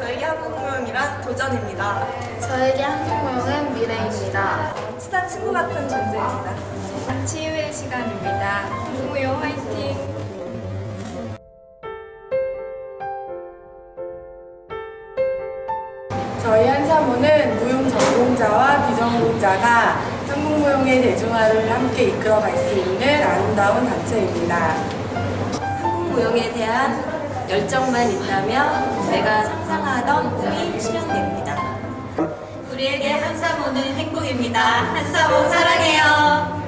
한국 무용이란 도전입니다. 저에게 한국 무용은 미래입니다. 친한 친구 같은 존재입니다. 치유의 시간입니다. 한국 무용 화이팅! 저희 한사모는 무용 전공자와 비전공자가 한국 무용의 대중화를 함께 이끌어갈 수 있는 아름다운 단체입니다. 한국 무용에 대한 열정만 있다면 내가 상상하던 꿈이 실현됩니다. 우리에게 한사모는 행복입니다. 한사모 사랑해요.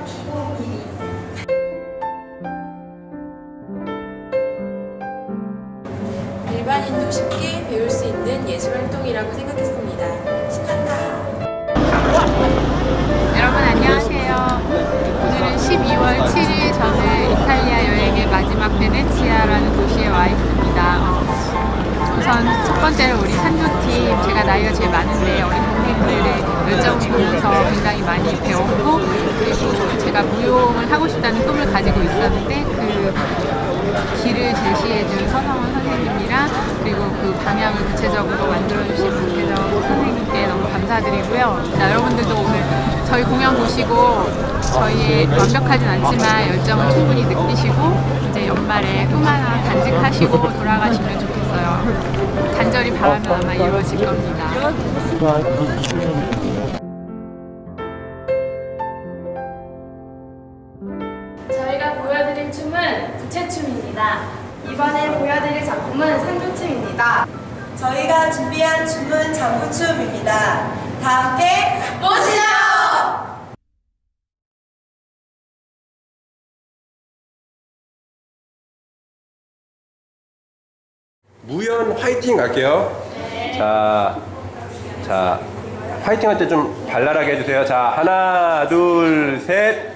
일반인도 쉽게 배울 수 있는 예술 활동이라고 생각했습니다. 신난다. 여러분 안녕하세요. 오늘은 12월 7일 저는 이탈리아 여행의 마지막 베네치 아라는 도시에 와 있습니다. 어, 우선 첫 번째로 우리 산조팀 제가 나이가 제일 많은데 어린 동생들의 열정을 보면서 굉장히 많이 배웠고 그리고 제가 무용을 하고 싶다는 꿈을 가지고 있었는데 그 길을 제시해준 서성원 선생님이랑 그리고 그 방향을 구체적으로 만들어주신 박혜정 선생님께 너무 감사드리고요. 자, 여러분들도 오늘 저희 공연 보시고 저희의 완벽하진 않지만 열정을 충분히 느끼시고 이제 연말에 꿈 하나 간직하시고 돌아가시면 좋겠어요. 간절히 바라면 아마 이루어질 겁니다. 저희가 보여드릴 춤은 부채춤입니다. 이번에 보여드릴 작품은 산조춤입니다. 저희가 준비한 춤은 장구춤입니다. 다 함께 보시죠! 무연 화이팅 갈게요. 자, 자, 화이팅 할 때 좀 발랄하게 해주세요. 자, 하나, 둘, 셋.